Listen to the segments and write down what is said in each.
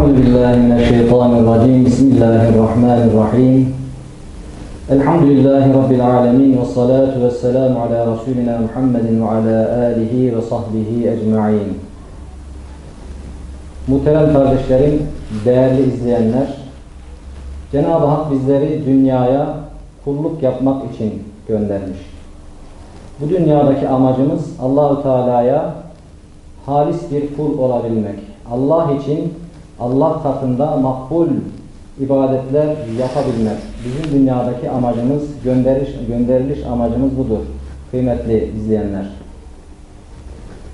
أعوذ بالله من الشيطان الرجيم بسم الله الرحمن الرحيم الحمد لله رب العالمين والصلاة والسلام على رسولنا محمد وعلى آله وصحبه أجمعين Muhterem kardeşlerim, değerli izleyenler, Cenab-ı Hak bizleri dünyaya kulluk yapmak için göndermiş. Bu dünyadaki amacımız Allahu Teala'ya halis bir kul olabilmek. Allah için Allah katında makbul ibadetler yapabilmek. Bizim dünyadaki amacımız, gönderiş, gönderiliş amacımız budur. Kıymetli izleyenler.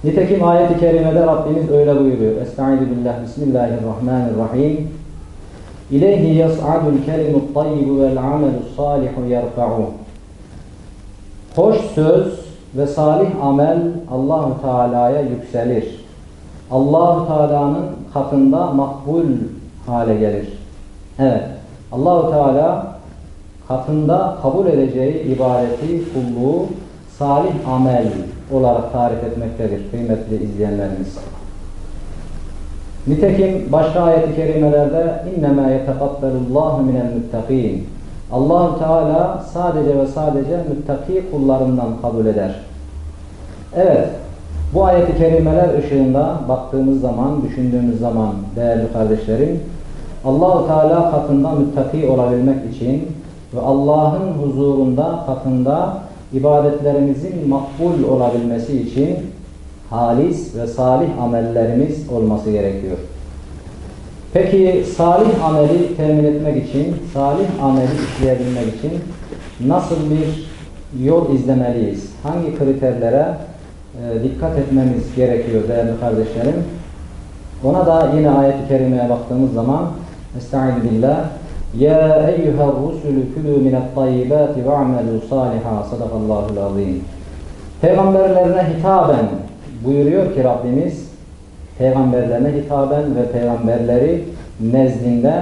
Nitekim ayet-i kerimede Rabbimiz öyle buyuruyor. Estaizu billah, bismillahirrahmanirrahim. İleyhi yas'adul kelimut tayyibu vel amelus salihu yerfa'u. Hoş söz ve salih amel Allahu Teala'ya yükselir. Allahu Teala'nın katında makbul hale gelir. Evet. Allahu Teala katında kabul edeceği ibadeti, kulluğu salih amel olarak tarif etmektedir kıymetli izleyenlerimiz. Nitekim başka ayet-i kerimelerde innema yetekabbalullahu minel muttaqin. Allahu Teala sadece ve sadece müttaki kullarından kabul eder. Evet, bu ayet-i kerimeler ışığında baktığımız zaman, düşündüğümüz zaman değerli kardeşlerim, Allahu Teala katında müttaki olabilmek için ve Allah'ın huzurunda, katında ibadetlerimizin makbul olabilmesi için halis ve salih amellerimiz olması gerekiyor. Peki salih ameli temin etmek için, salih ameli işleyebilmek için nasıl bir yol izlemeliyiz? Hangi kriterlere e, dikkat etmemiz gerekiyor değerli kardeşlerim? Ona da yine ayet-i kerimeye baktığımız zaman Estaizu billah Ya eyyuhel rusulü külü minet tayyibati ve amelü saliha sadakallahul azim Peygamberlerine hitaben buyuruyor ki Rabbimiz peygamberlerine hitaben ve peygamberleri nezdinde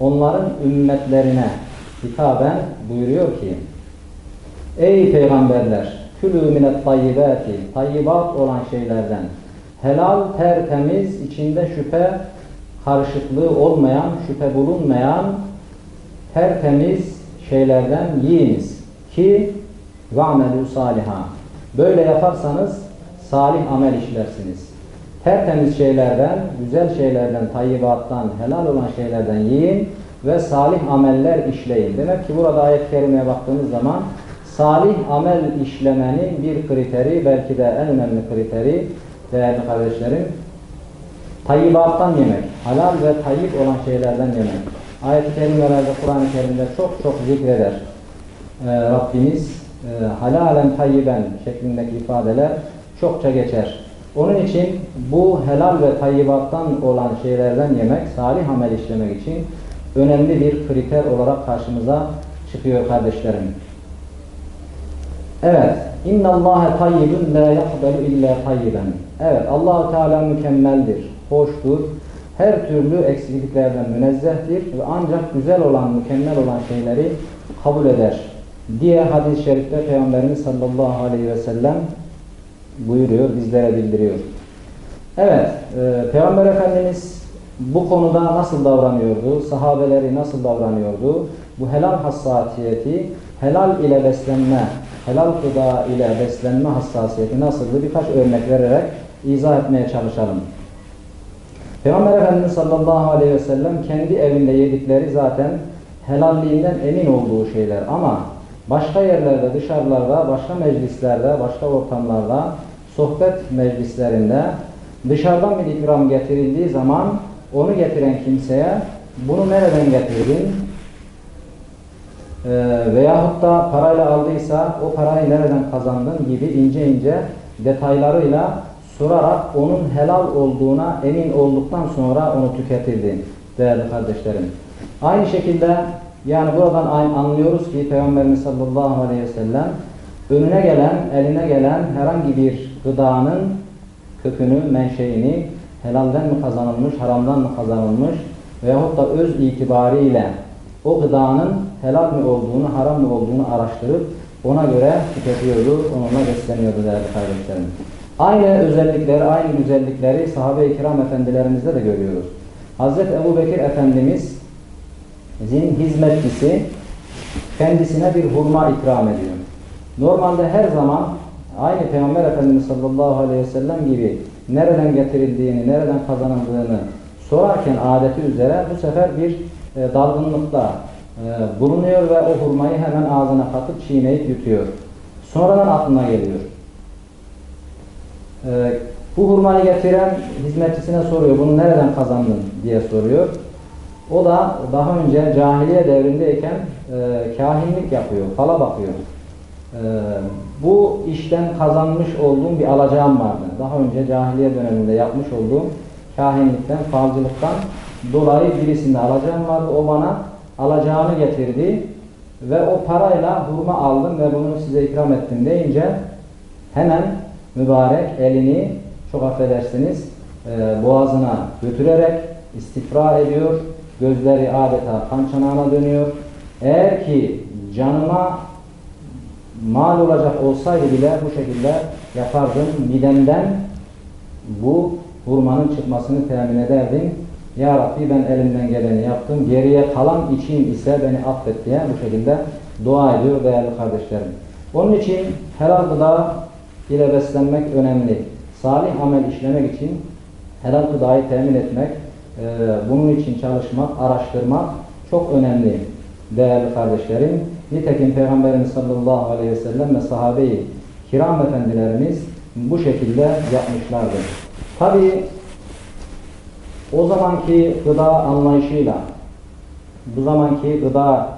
onların ümmetlerine hitaben buyuruyor ki Ey peygamberler Külü minet tayyibati, tayyibat olan şeylerden. Helal, tertemiz, içinde şüphe karışıklığı olmayan, şüphe bulunmayan tertemiz şeylerden yiyiniz. Ki va'melû saliha. Böyle yaparsanız salih amel işlersiniz. Tertemiz şeylerden, güzel şeylerden, tayyibattan, helal olan şeylerden yiyin ve salih ameller işleyin. Demek ki burada ayet-i kerimeye baktığınız zaman salih amel işlemenin bir kriteri, belki de en önemli kriteri değerli kardeşlerim, tayyibattan yemek, halal ve tayyip olan şeylerden yemek. Ayet-i kerimelerde, Kur'an-ı Kerim'de çok çok zikreder. Ee, Rabbimiz e, halalen tayyiben şeklindeki ifadeler çokça geçer. Onun için bu helal ve tayyibattan olan şeylerden yemek, salih amel işlemek için önemli bir kriter olarak karşımıza çıkıyor kardeşlerim. Evet. İnna Allahe tayyibun la yakbalu illa tayyiben. Evet. Allahu Teala mükemmeldir, hoştur. Her türlü eksikliklerden münezzehtir ve ancak güzel olan, mükemmel olan şeyleri kabul eder diye hadis-i şerifte Peygamberimiz sallallahu aleyhi ve sellem buyuruyor, bizlere bildiriyor. Evet, e, Peygamber Efendimiz bu konuda nasıl davranıyordu, sahabeleri nasıl davranıyordu, bu helal hassasiyeti, helal ile beslenme, helal gıda ile beslenme hassasiyeti nasıldı birkaç örnek vererek izah etmeye çalışalım. Peygamber Efendimiz sallallahu aleyhi ve sellem kendi evinde yedikleri zaten helalliğinden emin olduğu şeyler. Ama başka yerlerde, dışarılarda, başka meclislerde, başka ortamlarda, sohbet meclislerinde dışarıdan bir ikram getirildiği zaman onu getiren kimseye bunu nereden getirdin ee, veyahut da parayla aldıysa o parayı nereden kazandın gibi ince ince detaylarıyla sorarak onun helal olduğuna emin olduktan sonra onu tüketirdi değerli kardeşlerim. Aynı şekilde yani buradan anlıyoruz ki Peygamberimiz sallallahu aleyhi ve sellem önüne gelen, eline gelen herhangi bir gıdanın kökünü, menşeini helalden mi kazanılmış, haramdan mı kazanılmış veyahut da öz itibariyle o gıdanın helal mi olduğunu, haram mı olduğunu araştırıp ona göre tüketiyordu, onunla besleniyordu değerli kardeşlerim. Aynı özellikleri, aynı güzellikleri sahabe-i kiram efendilerimizde de görüyoruz. Hazreti Ebu Bekir Efendimizin hizmetçisi kendisine bir hurma ikram ediyor. Normalde her zaman aynı Peygamber Efendimiz sallallahu aleyhi ve sellem gibi nereden getirildiğini, nereden kazanıldığını sorarken adeti üzere bu sefer bir e, e, bulunuyor ve o hurmayı hemen ağzına katıp çiğneyip yutuyor. Sonradan aklına geliyor. E, bu hurmayı getiren hizmetçisine soruyor, bunu nereden kazandın diye soruyor. O da daha önce cahiliye devrindeyken e, kahinlik yapıyor, fala bakıyor. E, bu işten kazanmış olduğum bir alacağım vardı. Daha önce cahiliye döneminde yapmış olduğum kahinlikten, falcılıktan dolayı birisinde alacağım vardı. O bana alacağını getirdi ve o parayla hurma aldım ve bunu size ikram ettim deyince hemen mübarek elini çok affedersiniz e, boğazına götürerek istifra ediyor. Gözleri adeta kan çanağına dönüyor. Eğer ki canıma mal olacak olsaydı bile bu şekilde yapardım. Midemden bu hurmanın çıkmasını temin ederdim. Ya Rabbi ben elimden geleni yaptım. Geriye kalan için ise beni affet diye bu şekilde dua ediyor değerli kardeşlerim. Onun için helal gıda ile beslenmek önemli. Salih amel işlemek için helal gıdayı temin etmek, e, bunun için çalışmak, araştırmak çok önemli değerli kardeşlerim. Nitekim Peygamberimiz sallallahu aleyhi ve sellem ve sahabeyi kiram efendilerimiz bu şekilde yapmışlardır. Tabi o zamanki gıda anlayışıyla bu zamanki gıda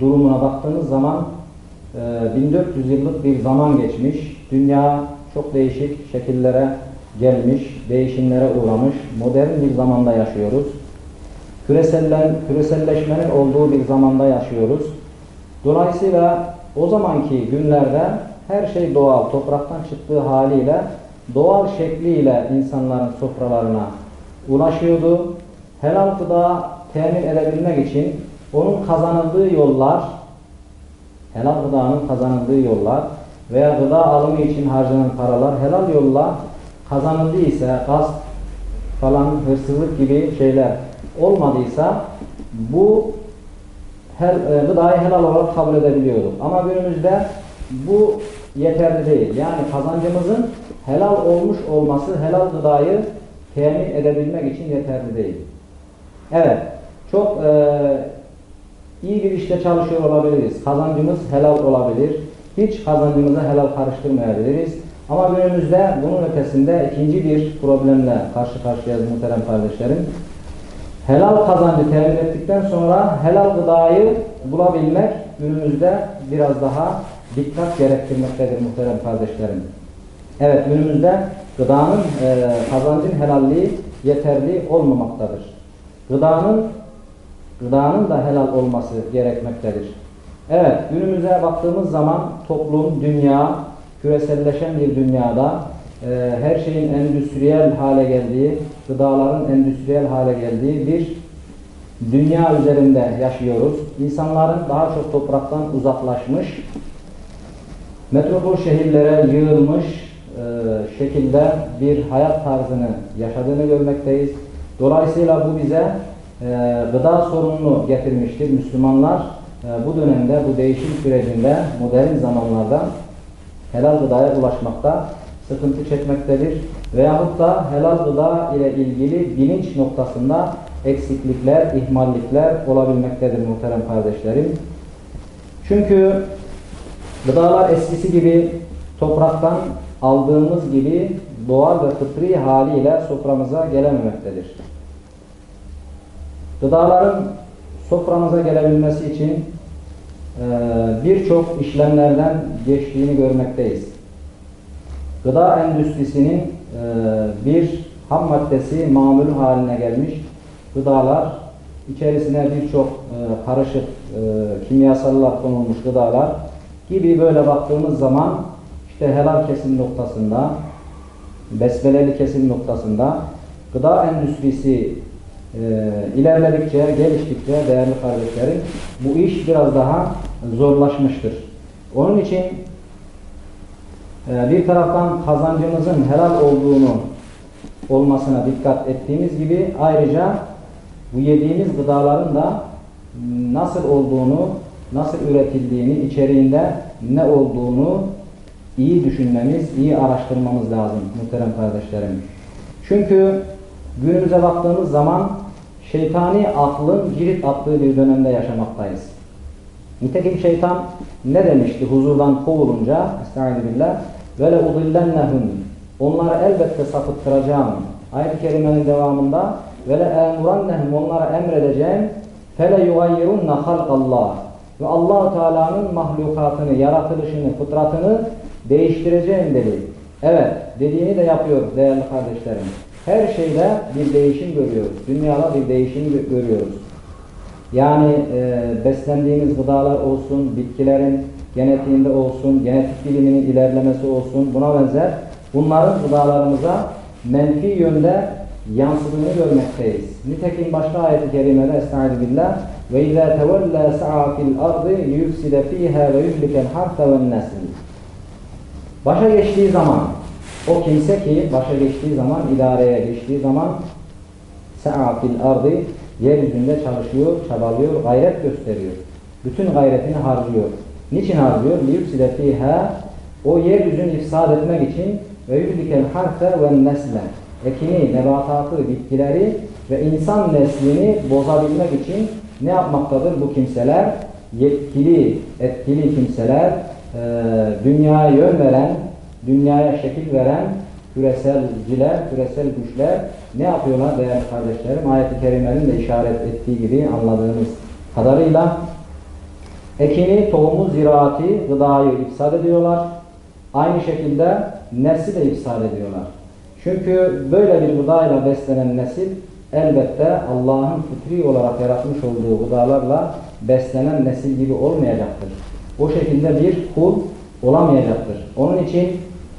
durumuna baktığınız zaman e, 1400 yıllık bir zaman geçmiş. Dünya çok değişik şekillere gelmiş, değişimlere uğramış, modern bir zamanda yaşıyoruz. Küresellen, küreselleşmenin olduğu bir zamanda yaşıyoruz. Dolayısıyla o zamanki günlerde her şey doğal, topraktan çıktığı haliyle, doğal şekliyle insanların sofralarına ulaşıyordu. Helal gıda temin edebilmek için onun kazanıldığı yollar, helal gıdanın kazanıldığı yollar veya gıda alımı için harcanan paralar helal yolla kazanıldıysa, gasp falan hırsızlık gibi şeyler olmadıysa bu her, e, gıdayı helal olarak kabul edebiliyorduk. Ama günümüzde bu yeterli değil. Yani kazancımızın helal olmuş olması helal gıdayı temin edebilmek için yeterli değil. Evet, çok e, iyi bir işte çalışıyor olabiliriz. Kazancımız helal olabilir. Hiç kazancımıza helal karıştırmayabiliriz. Ama günümüzde bunun ötesinde ikinci bir problemle karşı karşıyayız muhterem kardeşlerim. Helal kazancı temin ettikten sonra helal gıdayı bulabilmek günümüzde biraz daha dikkat gerektirmektedir muhterem kardeşlerim. Evet günümüzde gıdanın e, kazancın helalliği yeterli olmamaktadır. Gıdanın gıdanın da helal olması gerekmektedir. Evet günümüze baktığımız zaman toplum, dünya, küreselleşen bir dünyada e, her şeyin endüstriyel hale geldiği, gıdaların endüstriyel hale geldiği bir dünya üzerinde yaşıyoruz. İnsanların daha çok topraktan uzaklaşmış, metropol şehirlere yığılmış şekilde bir hayat tarzını yaşadığını görmekteyiz. Dolayısıyla bu bize e, gıda sorununu getirmiştir. Müslümanlar e, bu dönemde, bu değişim sürecinde, modern zamanlarda helal gıdaya ulaşmakta sıkıntı çekmektedir. Veyahut da helal gıda ile ilgili bilinç noktasında eksiklikler, ihmallikler olabilmektedir muhterem kardeşlerim. Çünkü gıdalar eskisi gibi topraktan aldığımız gibi doğal ve fıtri haliyle soframıza gelememektedir. Gıdaların soframıza gelebilmesi için birçok işlemlerden geçtiğini görmekteyiz. Gıda endüstrisinin bir ham maddesi mamul haline gelmiş gıdalar, içerisine birçok karışık kimyasallar konulmuş gıdalar gibi böyle baktığımız zaman işte helal kesim noktasında, besmeleli kesim noktasında gıda endüstrisi e, ilerledikçe, geliştikçe değerli kardeşlerim bu iş biraz daha zorlaşmıştır. Onun için e, bir taraftan kazancımızın helal olduğunu olmasına dikkat ettiğimiz gibi ayrıca bu yediğimiz gıdaların da nasıl olduğunu, nasıl üretildiğini, içeriğinde ne olduğunu iyi düşünmemiz, iyi araştırmamız lazım muhterem kardeşlerim. Çünkü günümüze baktığımız zaman şeytani aklın cirit attığı bir dönemde yaşamaktayız. Nitekim şeytan ne demişti huzurdan kovulunca Estağfirullah ve le udillennehum onları elbette sapıttıracağım. Ayet-i kerimenin devamında ve le emurannehum onlara emredeceğim fele yugayyirunna halqallah ve allah Teala'nın mahlukatını, yaratılışını, fıtratını değiştireceğim dedi. Evet, dediğini de yapıyor değerli kardeşlerim. Her şeyde bir değişim görüyoruz. Dünyada bir değişim görüyoruz. Yani e, beslendiğimiz gıdalar olsun, bitkilerin genetiğinde olsun, genetik biliminin ilerlemesi olsun, buna benzer bunların gıdalarımıza menfi yönde yansıdığını görmekteyiz. Nitekim başka ayet-i kerimede Estağfirullah ve izâ tevellâ sa'a fil ardı yufside fîhâ ve yuhlikel. Başa geçtiği zaman o kimse ki başa geçtiği zaman idareye geçtiği zaman sa'a fil ardı yeryüzünde çalışıyor, çabalıyor, gayret gösteriyor. Bütün gayretini harcıyor. Niçin harcıyor? لِيُفْسِدَ ف۪يهَا O yeryüzünü ifsad etmek için ve yüzdikel harfe ve nesle ekini, nebatatı, bitkileri ve insan neslini bozabilmek için ne yapmaktadır bu kimseler? Yetkili, etkili kimseler, e, dünyaya yön veren, dünyaya şekil veren küreselciler, küresel güçler ne yapıyorlar değerli kardeşlerim? Ayet-i Kerime'nin de işaret ettiği gibi anladığımız kadarıyla ekini, tohumu, ziraati, gıdayı ifsad ediyorlar. Aynı şekilde nesli de ifsad ediyorlar. Çünkü böyle bir gıdayla beslenen nesil elbette Allah'ın fıtri olarak yaratmış olduğu gıdalarla beslenen nesil gibi olmayacaktır. O şekilde bir kul olamayacaktır. Onun için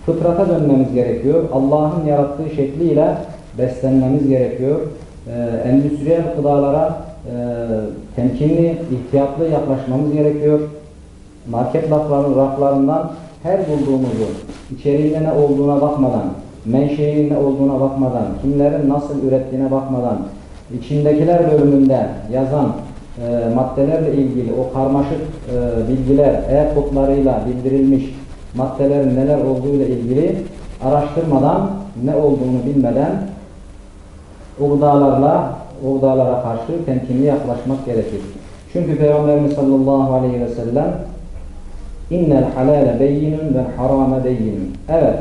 fıtrata dönmemiz gerekiyor. Allah'ın yarattığı şekliyle beslenmemiz gerekiyor. Ee, endüstriyel gıdalara e, temkinli, ihtiyatlı yaklaşmamız gerekiyor. Market raflarının raflarından her bulduğumuzu, içeriğinde ne olduğuna bakmadan, menşeinin ne olduğuna bakmadan, kimlerin nasıl ürettiğine bakmadan, içindekiler bölümünde yazan e, maddelerle ilgili o karmaşık e, bilgiler, e-kodlarıyla bildirilmiş maddelerin neler olduğuyla ilgili araştırmadan, ne olduğunu bilmeden o gıdalarla, o gıdalara karşı temkinli yaklaşmak gerekir. Çünkü Peygamberimiz sallallahu aleyhi ve sellem innel halale beyinun ve harame beyinun. Evet,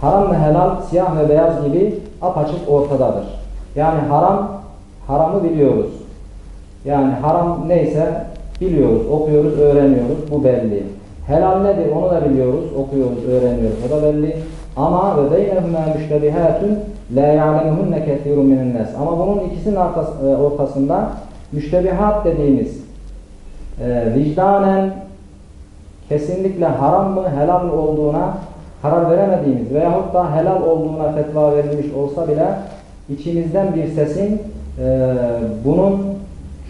haram ve helal siyah ve beyaz gibi apaçık ortadadır. Yani haram, haramı biliyoruz. Yani haram neyse biliyoruz, okuyoruz, öğreniyoruz. Bu belli. Helal nedir onu da biliyoruz, okuyoruz, öğreniyoruz. O da belli. Ama ve beynehuma müştebihatun la ya'lemuhunne kesirun minin nas. Ama bunun ikisinin e, ortasında müştebihat dediğimiz e, vicdanen kesinlikle haram mı helal mı olduğuna karar veremediğimiz veyahut da helal olduğuna fetva verilmiş olsa bile içimizden bir sesin e, bunun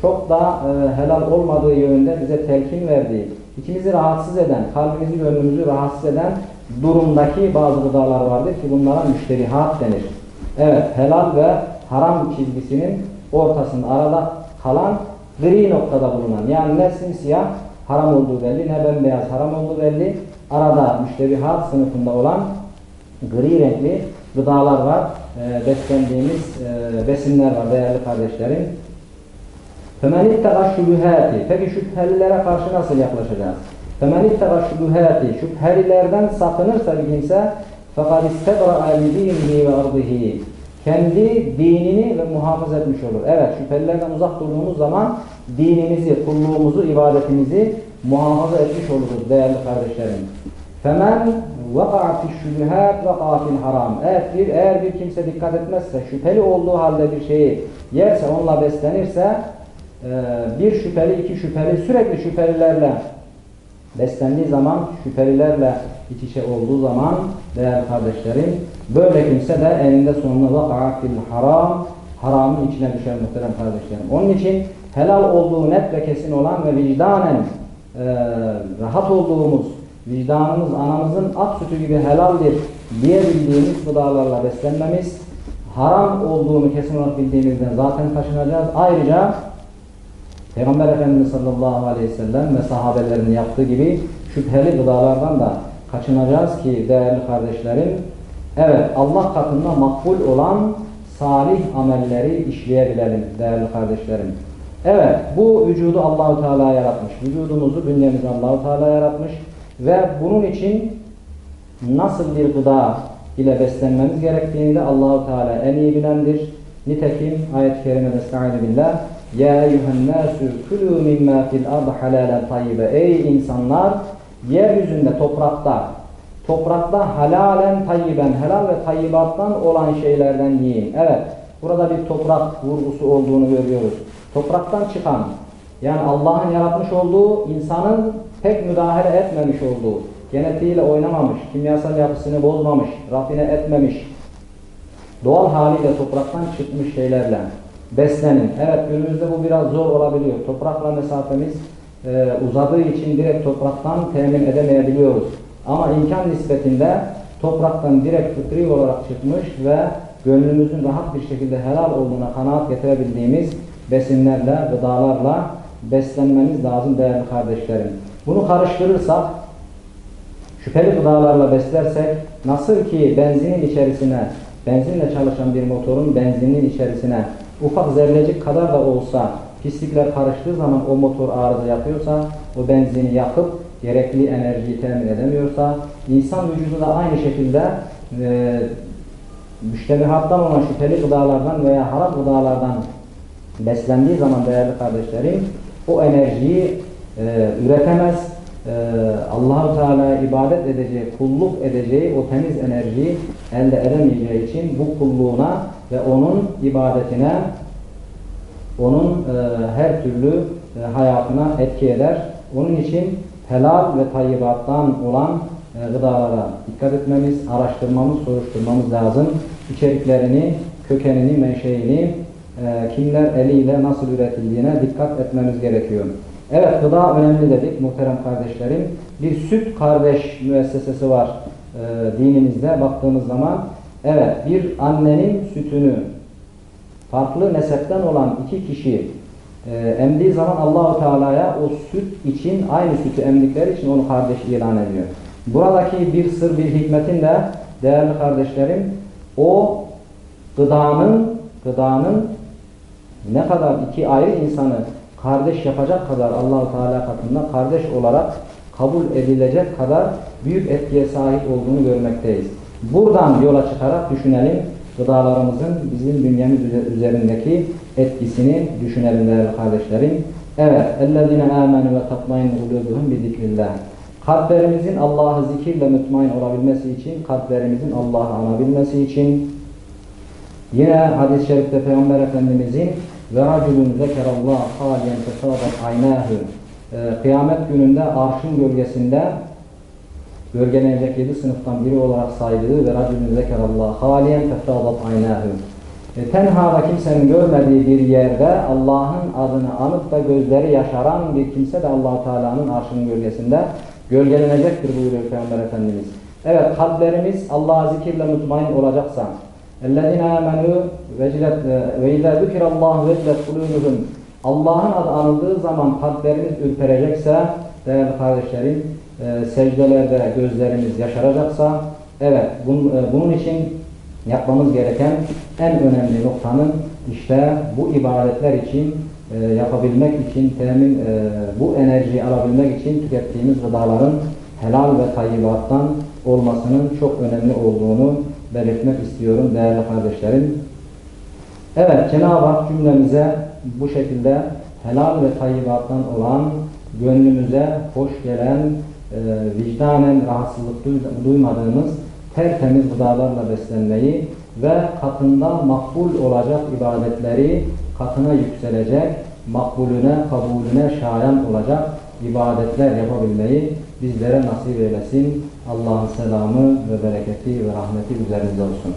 çok da e, helal olmadığı yönünde bize telkin verdiği, içimizi rahatsız eden, kalbimizi, gönlümüzü rahatsız eden durumdaki bazı gıdalar vardır ki bunlara müşterihat denir. Evet, helal ve haram çizgisinin ortasında arada kalan gri noktada bulunan yani ne simsiyah haram olduğu belli ne bembeyaz haram olduğu belli arada müştebihat sınıfında olan gri renkli gıdalar var. E, beslendiğimiz e, besinler var değerli kardeşlerim. فَمَنِ اتَّقَى şübühati. Peki şüphelilere karşı nasıl yaklaşacağız? فَمَنِ اتَّقَى şübühati. Şüphelilerden sakınırsa bir kimse فَقَدْ اِسْتَبْرَعَ لِد۪ينِهِ وَاَرْضِهِ Kendi dinini ve muhafaza etmiş olur. Evet şüphelilerden uzak durduğumuz zaman dinimizi, kulluğumuzu, ibadetimizi muhafaza etmiş oluruz değerli kardeşlerim. Femen vaka'a fi şübühat vaka'a fil haram. Evet bir, eğer bir kimse dikkat etmezse, şüpheli olduğu halde bir şeyi yerse, onunla beslenirse, e, bir şüpheli, iki şüpheli, sürekli şüphelilerle beslendiği zaman, şüphelilerle iç içe olduğu zaman değerli kardeşlerim, böyle kimse de eninde sonunda vaka'a fil haram, haramın içine düşer muhterem kardeşlerim. Onun için helal olduğu net ve kesin olan ve vicdanen e, rahat olduğumuz, vicdanımız anamızın at sütü gibi helaldir diyebildiğimiz gıdalarla beslenmemiz, haram olduğunu kesin olarak bildiğimizden zaten kaçınacağız. Ayrıca Peygamber Efendimiz sallallahu aleyhi ve sellem ve sahabelerinin yaptığı gibi şüpheli gıdalardan da kaçınacağız ki değerli kardeşlerim evet Allah katında makbul olan salih amelleri işleyebilelim değerli kardeşlerim. Evet bu vücudu Allahu Teala yaratmış. Vücudumuzu, bünyemizi Allahu Teala yaratmış ve bunun için nasıl bir gıda ile beslenmemiz gerektiğini de Allahu Teala en iyi bilendir. Nitekim ayet-i kerimede estaizu billah Ya eyyühennâsü külû mimmâ fil ardı halâlen tayyibe Ey insanlar yeryüzünde toprakta toprakta halalen tayyiben helal ve tayyibattan olan şeylerden yiyin. Evet burada bir toprak vurgusu olduğunu görüyoruz. Topraktan çıkan yani Allah'ın yaratmış olduğu insanın pek müdahale etmemiş olduğu genetiğiyle oynamamış, kimyasal yapısını bozmamış, rafine etmemiş, doğal haliyle topraktan çıkmış şeylerle beslenin. Evet günümüzde bu biraz zor olabiliyor. Toprakla mesafemiz e, uzadığı için direkt topraktan temin edemeyebiliyoruz. Ama imkan nispetinde topraktan direkt fıtri olarak çıkmış ve gönlümüzün rahat bir şekilde helal olduğuna kanaat getirebildiğimiz besinlerle, gıdalarla beslenmemiz lazım değerli kardeşlerim. Bunu karıştırırsak şüpheli gıdalarla beslersek nasıl ki benzinin içerisine benzinle çalışan bir motorun benzinin içerisine ufak zerrecik kadar da olsa pislikler karıştığı zaman o motor arıza yapıyorsa o benzini yakıp gerekli enerjiyi temin edemiyorsa insan vücudu da aynı şekilde e, müştebihattan olan şüpheli gıdalardan veya haram gıdalardan beslendiği zaman değerli kardeşlerim o enerjiyi e, üretemez e, Allahu Teala ibadet edeceği, kulluk edeceği o temiz enerjiyi elde edemeyeceği için bu kulluğuna ve onun ibadetine onun e, her türlü e, hayatına etki eder. Onun için helal ve tayyibattan olan e, gıdalara dikkat etmemiz, araştırmamız, soruşturmamız lazım. İçeriklerini, kökenini, menşeini, e, kimler eliyle nasıl üretildiğine dikkat etmemiz gerekiyor. Evet gıda önemli dedik muhterem kardeşlerim. Bir süt kardeş müessesesi var e, dinimizde baktığımız zaman. Evet bir annenin sütünü farklı nesepten olan iki kişi e, emdiği zaman Allahu Teala'ya o süt için aynı sütü emdikleri için onu kardeş ilan ediyor. Buradaki bir sır bir hikmetin de değerli kardeşlerim o gıdanın gıdanın ne kadar iki ayrı insanı kardeş yapacak kadar Allahu Teala katında kardeş olarak kabul edilecek kadar büyük etkiye sahip olduğunu görmekteyiz. Buradan yola çıkarak düşünelim gıdalarımızın bizim bünyemiz üzerindeki etkisini düşünelim değerli kardeşlerim. Evet, اَلَّذِينَ آمَنُوا وَتَطْمَيْنُ قُلُوبُهُمْ بِذِكْرِ Kalplerimizin Allah'ı zikirle mutmain olabilmesi için, kalplerimizin Allah'ı anabilmesi için yine hadis-i şerifte Peygamber Efendimizin ve raculun zekerallah haliyen tesadat aynâhü kıyamet gününde arşın gölgesinde gölgelenecek yedi sınıftan biri olarak saydığı ve raculun zekerallah haliyen tesadat aynâhü e, tenhada kimsenin görmediği bir yerde Allah'ın adını anıp da gözleri yaşaran bir kimse de allah Teala'nın arşının gölgesinde gölgelenecektir buyuruyor Peygamber Efendimiz. Evet kalplerimiz Allah'a zikirle mutmain olacaksa اَلَّذِينَ آمَنُوا وَاِذَا ذُكِرَ اللّٰهُ وَجْلَتْ قُلُوبُهُمْ Allah'ın adı anıldığı zaman kalplerimiz ürperecekse değerli kardeşlerim e, secdelerde gözlerimiz yaşaracaksa evet bun, e, bunun için yapmamız gereken en önemli noktanın işte bu ibadetler için e, yapabilmek için temin e, bu enerjiyi alabilmek için tükettiğimiz gıdaların helal ve tayyibattan olmasının çok önemli olduğunu belirtmek istiyorum değerli kardeşlerim. Evet Cenab-ı Hak cümlemize bu şekilde helal ve tayyibattan olan gönlümüze hoş gelen e, vicdanen rahatsızlık duymadığımız tertemiz gıdalarla beslenmeyi ve katında makbul olacak ibadetleri katına yükselecek, makbulüne, kabulüne şayan olacak ibadetler yapabilmeyi bizlere nasip eylesin. Allah'ın selamı ve bereketi ve rahmeti üzerinize olsun.